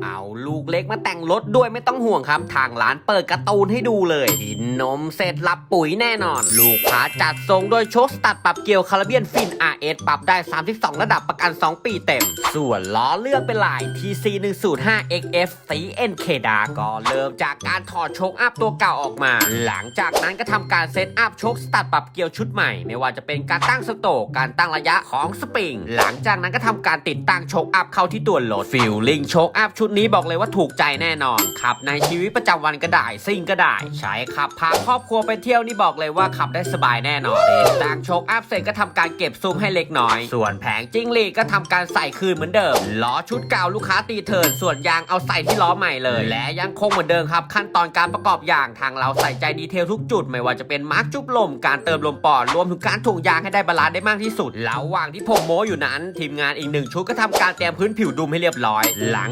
เอาลูกเล็กมาแต่งรถด้วยไม่ต้องห่วงครับ ทางร้านเปิดการ์ตูนให้ดูเลยกินนมเสร็จรับปุ๋ยแน่นอน ลูกค้าจัดทรงโดยโชคสตัดปรับเกียวคาราเบียนฟิน RS ปรับได้ 32 ระดับประกัน 2 ปีเต็ม ส่วนล้อเลือกเป็นลาย TC 105 XF สี NK ดาก็เริ่มจากการถอดโชคอัพตัวเก่าออกมา หลังจากนั้นก็ทำการเซตอัพโชคสตัดปรับเกียวชุดใหม่ ไม่ว่าจะเป็นการตั้งสโตกการตั้งระยะของสปริงหลังจากนั้นก็ทำการติดตั้งโชคอัพเข้าที่ตัวรถฟิลลิ่งโชคอัพชุุดนี้บอกเลยว่าถูกใจแน่นอนขับในชีวิตประจำวันก็ได้ซิ่งก็ได้ ใช้ขับพาครอบครัวไปเที่ยวนี่บอกเลยว่าขับได้สบายแน่นอนติดตั้งโชคอัพเสร็จก็ทำการเก็บซุ้มให้เล็กน้อย ส่วนแผงจิ้งหรีก็ทำการใส่คืนเหมือนเดิมล้อชุดเก่าลูกค้าตีเทินส่วนยางเอาใส่ที่ล้อใหม่เลย และยังคงเหมือนเดิมครับขั้นตอนการประกอบยางทางเราใส่ใจดีเทลทุกจุด ไม่ว่าจะเป็นมาร์กจุบลมการเติมลมปอดรวมถึงการถ่วงยางให้ได้บาลานซ์ได้มากที่สุดระหว่างที่ผมโม้อยู่นั้น ทีมงานอีกหนึ่งชุดก็ทำการเตรียมพื้นผิวดุมให้เรียบร้อย หลัง